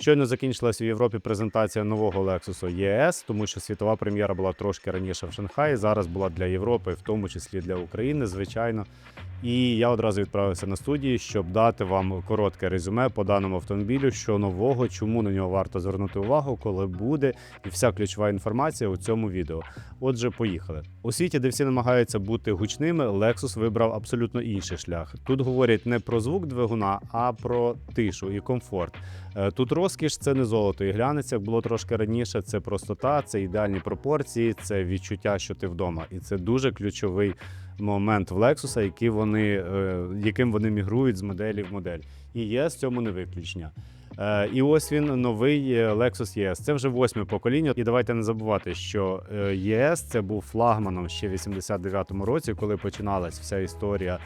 Щойно закінчилась в Європі презентація нового Lexus ЄС, тому що світова прем'єра була трошки раніше в Шанхаї. Зараз була для Європи, в тому числі для України, звичайно. І я одразу відправився на студії, щоб дати вам коротке резюме по даному автомобілю, що нового, чому на нього варто звернути увагу, коли буде, і вся ключова інформація у цьому відео. Отже, поїхали. У світі, де всі намагаються бути гучними, Lexus вибрав абсолютно інший шлях. Тут говорять не про звук двигуна, а про тишу і комфорт. Е, Тут розкіш це не золото і глянець, як було трошки раніше. Це простота, це ідеальні пропорції, це відчуття, що ти вдома. І це дуже ключовий момент в Lexus, який вони, е, яким вони мігрують з моделі в модель. І ЄС в цьому не виключення. Е, І ось він новий е, Lexus ЄС. Це вже восьме покоління. І давайте не забувати, що ЄС це був флагманом ще в 89-му році, коли починалась вся історія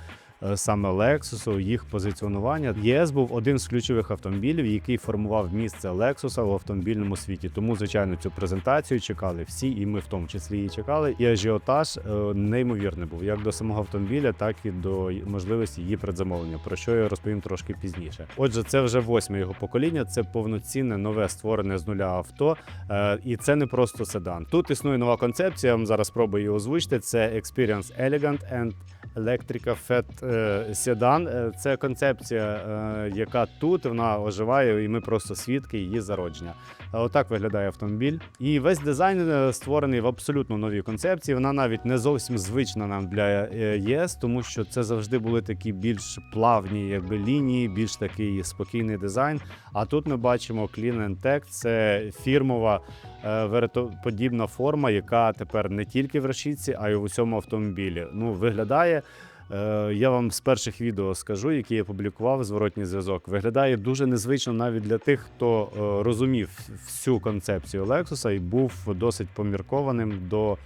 саме Lexus, їх позиціонування. ES був один з ключових автомобілів, який формував місце Lexus в автомобільному світі. Тому, звичайно, цю презентацію чекали всі, і ми в тому числі її чекали. І ажіотаж е, неймовірний був як до самого автомобіля, так і до можливості її предзамовлення, про що я розповім трошки пізніше. Отже, це вже восьме його покоління. Це повноцінне нове створене з нуля авто, Е, і це не просто седан. Тут існує нова концепція. Я вам зараз спробую її озвучити. Це Experience Elegant and Electrica Fat е, Sedan. Е, Це концепція, е, яка тут вона оживає, і ми просто свідки її зародження. Отак виглядає автомобіль. І весь дизайн створений в абсолютно новій концепції. Вона навіть не зовсім звична нам для ЄС, тому що це завжди були такі більш плавні якби, лінії, більш такий спокійний дизайн. А тут ми бачимо Clean Tech – це фірмова веретоподібна форма, яка тепер не тільки в решітці, а й в усьому автомобілі. Ну, виглядає. Е, Я вам з перших відео скажу, які я публікував зворотній зв'язок. Виглядає дуже незвично навіть для тих, хто е, розумів всю концепцію Лексуса і був досить поміркованим до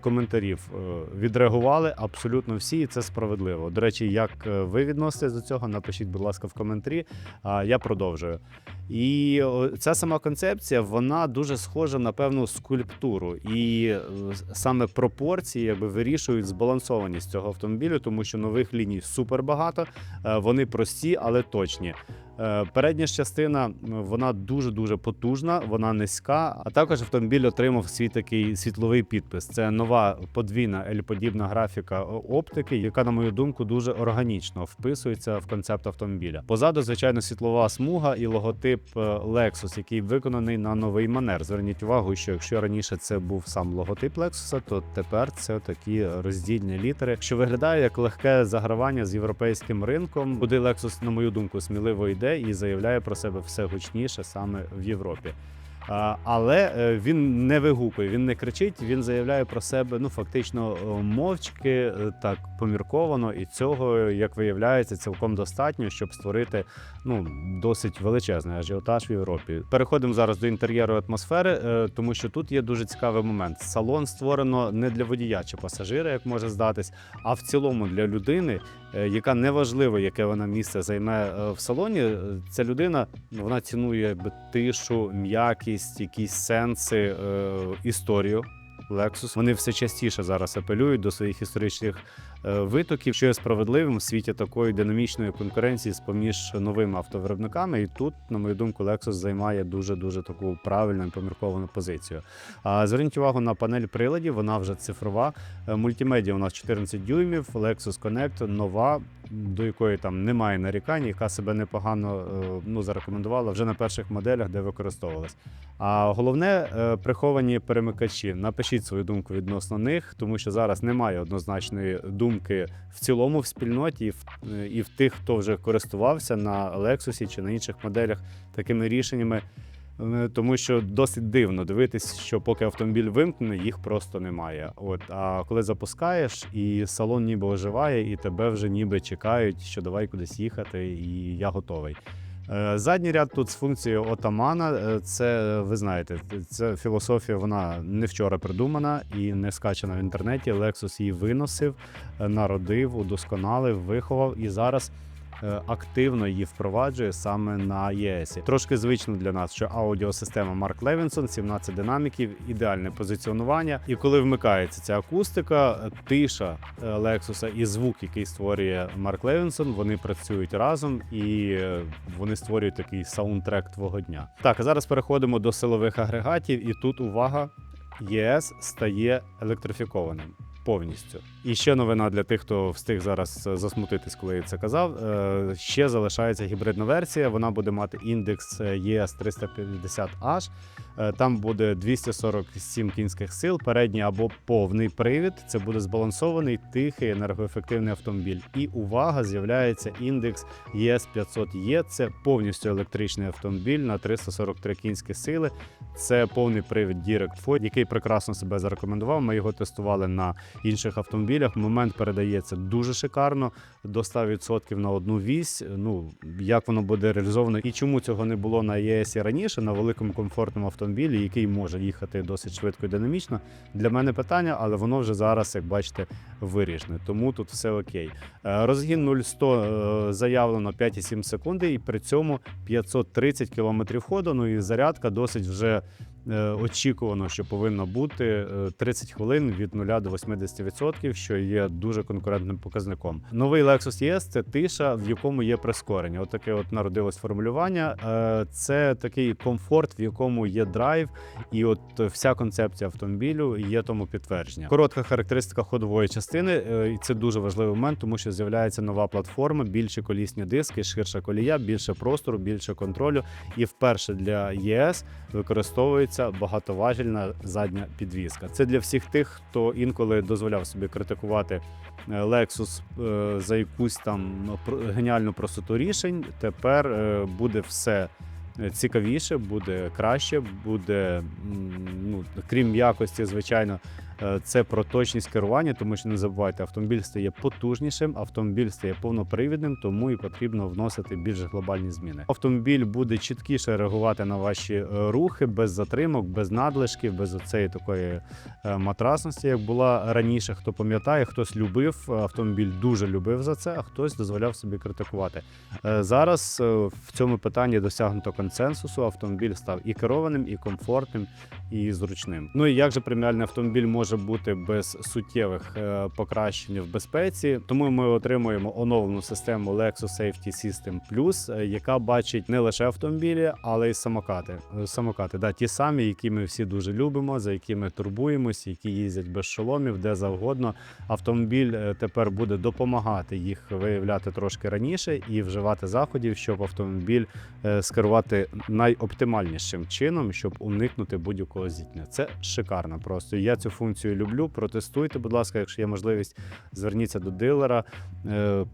коментарів. Е, Відреагували абсолютно всі, і це справедливо. До речі, як е, ви відноситесь до цього, напишіть, будь ласка, в коментарі. А я продовжую. І ця сама концепція вона дуже схожа на певну скульптуру, і е, саме пропорції якби вирішують збалансованість цього автомобілю, тому що нових ліній супер багато. е, Вони прості, але точні. Е, Передня ж частина вона дуже дуже потужна, вона низька. А також автомобіль отримав свій такий світловий підпис. Це нова подвійна L-подібна графіка оптики, яка, на мою думку, дуже органічно вписується в концепт автомобіля. Позаду, звичайно, світлова смуга і логотип е, Lexus, який виконаний на новий манер. Зверніть увагу, що якщо раніше це був сам логотип Lexus, то тепер це такі роздільні літери, що виглядає як легке загравання з європейським ринком, куди Lexus, на мою думку, сміливо йде і заявляє про себе все гучніше саме в Європі. Але е, він не вигукує, він не кричить, він заявляє про себе ну фактично е, мовчки, е, так помірковано, і цього, як виявляється, цілком достатньо, щоб створити ну досить величезний ажіотаж в Європі. Переходимо зараз до інтер'єру атмосфери, тому що тут є дуже цікавий момент. Салон створено не для водія чи пасажира, як може здатись, а в цілому для людини, яка неважливо, яке вона місце займе в салоні. Ця людина вона цінує тишу, м'якість, якісь сенси, е, історію. Lexus. Вони все частіше зараз апелюють до своїх історичних витоків, що є справедливим в світі такої динамічної конкуренції з поміж новими автовиробниками. І тут, на мою думку, Lexus займає дуже дуже таку правильну і помірковану позицію. А зверніть увагу на панель приладів, вона вже цифрова. Е, Мультимедіа у нас 14 дюймів, Lexus Connect нова, до якої там немає нарікань, яка себе непогано е, ну, зарекомендувала вже на перших моделях, де використовувалась. А головне е, приховані перемикачі. Напишіть свою думку відносно них, тому що зараз немає однозначної думки в цілому в спільноті і в, е, і в тих, хто вже користувався на Lexus чи на інших моделях такими рішеннями. Е, Тому що досить дивно дивитись, що поки автомобіль вимкнений, їх просто немає. От а коли запускаєш, і салон ніби оживає, і тебе вже ніби чекають, що давай кудись їхати, і я готовий. Е, Задній ряд тут з функцією отамана. е, Це ви знаєте, це філософія. Вона не вчора придумана і не скачана в інтернеті. Lexus її виносив, е, народив, удосконалив, виховав і зараз е, активно її впроваджує саме на ЄСі. Трошки звично для нас, що аудіосистема Марк Левінсон, 17 динаміків, ідеальне позиціонування. І коли вмикається ця акустика, е, тиша е, Lexus і звук, який створює Марк Левінсон, вони працюють разом і е, вони створюють такий саундтрек твого дня. Так, а зараз переходимо до силових агрегатів, і тут увага. ЄС стає електрифікованим повністю. І ще новина для тих, хто встиг зараз е, засмутитись, коли я це казав. Е, Ще залишається гібридна версія. Вона буде мати індекс е, ЄС 350H. Е, Там буде 247 кінських сил, передній або повний привід. Це буде збалансований, тихий, енергоефективний автомобіль. І увага, з'являється індекс ЄС 500Е. Це повністю електричний автомобіль на 343 кінські сили. Це повний привід Direct Ford, який прекрасно себе зарекомендував. Ми його тестували на інших автомобілях. Момент передається дуже шикарно, до 100% на одну вісь. Ну як воно буде реалізовано і чому цього не було на ЄСі раніше, на великому комфортному автомобілі, який може їхати досить швидко і динамічно. Для мене питання, але воно вже зараз, як бачите, вирішене. Тому тут все окей. Е, Розгін 0-100 е, заявлено 5,7 секунди, і при цьому 530 км ходу. Ну і зарядка досить вже очікувано, що повинно бути е, 30 хвилин від 0 до 80%, що є дуже конкурентним показником. Новий Lexus ES – це тиша, в якому є прискорення. Отаке от народилось формулювання. Е, Це такий комфорт, в якому є драйв, і от вся концепція автомобілю є тому підтвердження. Коротка характеристика ходової частини, е, і це дуже важливий момент, тому що з'являється нова платформа, більші колісні диски, ширша колія, більше простору, більше контролю. І вперше для ЄС використовується багатоважільна задня підвізка. Це для всіх тих, хто інколи дозволяв собі критикувати е, Lexus е, за якусь там ну, геніальну простоту рішень. Тепер е, буде все. Цікавіше, буде краще, буде ну, крім якості, звичайно, це про точність керування, тому що не забувайте, автомобіль стає потужнішим, автомобіль стає повнопривідним, тому і потрібно вносити більш глобальні зміни. Автомобіль буде чіткіше реагувати на ваші е, рухи без затримок, без надлишків, без оцеї такої е, матрасності, як була раніше. Хто пам'ятає, хтось любив е, автомобіль, дуже любив за це, а хтось дозволяв собі критикувати. Е, Зараз е, в цьому питанні досягнуто консенсусу. Автомобіль став і керованим, і комфортним, і зручним. Ну і як же преміальний автомобіль може бути без суттєвих е, покращень в безпеці? Тому ми отримуємо оновлену систему Lexus Safety System Plus, е, яка бачить не лише автомобілі, але й самокати. Е, Самокати, да, ті самі, які ми всі дуже любимо, за якими турбуємось, які їздять без шоломів, де завгодно. Автомобіль тепер буде допомагати їх виявляти трошки раніше і вживати заходів, щоб автомобіль скерувати найоптимальнішим чином, щоб уникнути будь-якого зіткнення. Це шикарно просто. Я цю функцію люблю. Протестуйте, будь ласка, якщо є можливість, зверніться до дилера. Е,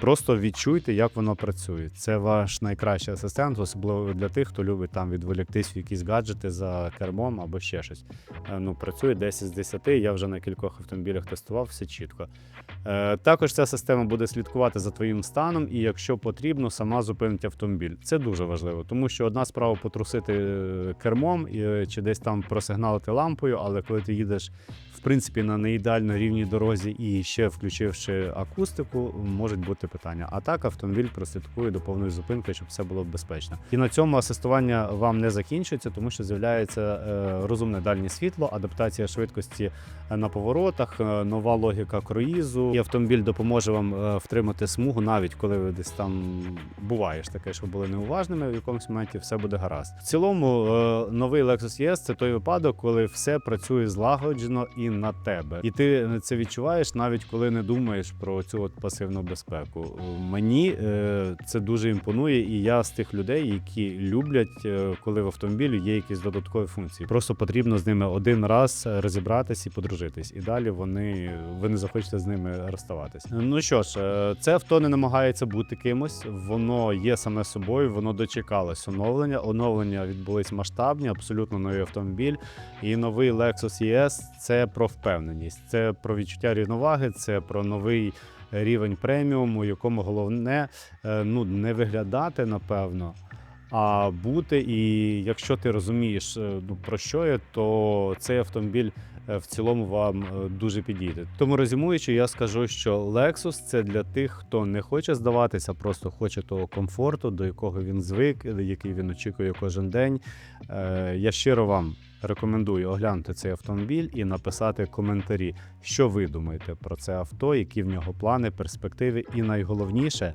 Просто відчуйте, як воно працює. Це ваш найкращий асистент, особливо для тих, хто любить там відволіктись в якісь гаджети за кермом або ще щось. Е, Ну, працює 10 з 10, я вже на кількох автомобілях тестував, все чітко. Е, Також ця система буде слідкувати за твоїм станом, і якщо потрібно, сама зупинить автомобіль. Це дуже важливо, тому що одна справа потрусити кермом чи десь там просигналити лампою, але коли ти їдеш в принципі на неідеально рівній дорозі і ще включивши акустику, можуть бути питання. А так автомобіль прослідкує до повної зупинки, щоб все було безпечно. І на цьому асистування вам не закінчується, тому що з'являється е, розумне дальнє світло, адаптація швидкості на поворотах, е, нова логіка круїзу. І автомобіль допоможе вам е, втримати смугу, навіть коли ви десь там буваєш таке, що були неуважними в якомусь моменті, все буде гаразд. В цілому, е, новий Lexus ES – це той випадок, коли все працює злагоджено і на тебе. І ти це відчуваєш навіть коли не думаєш про цю от пасивну безпеку. Е, Мені е, це дуже імпонує, і я з тих людей, які люблять, е, коли в автомобілі є якісь додаткові функції. Просто потрібно з ними один раз розібратись і подружитись. І далі вони ви не захочете з ними розставатись. Ну що ж, е, це авто не намагається бути кимось. Воно є саме собою, воно дочекалось оновлення. Оновлення відбулись масштабні, абсолютно новий автомобіль. І новий Lexus ES – це про впевненість, це про відчуття рівноваги, це про новий рівень преміуму, якому головне е, ну не виглядати напевно. а бути. І якщо ти розумієш, е, ну, про що я, то цей автомобіль е, в цілому вам дуже підійде. Тому резюмуючи, я скажу, що Lexus це для тих, хто не хоче здаватися, просто хоче того комфорту, до якого він звик, який він очікує кожен день. Я щиро вам рекомендую оглянути цей автомобіль і написати коментарі, що ви думаєте про це авто, які в нього плани, перспективи, і найголовніше,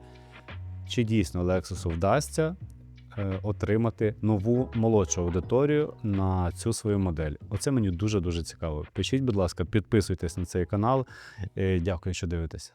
чи дійсно Lexus вдасться е, отримати нову молодшу аудиторію на цю свою модель. Оце мені дуже дуже цікаво. Пишіть, будь ласка, підписуйтесь на цей канал. Е, Дякую, що дивитеся.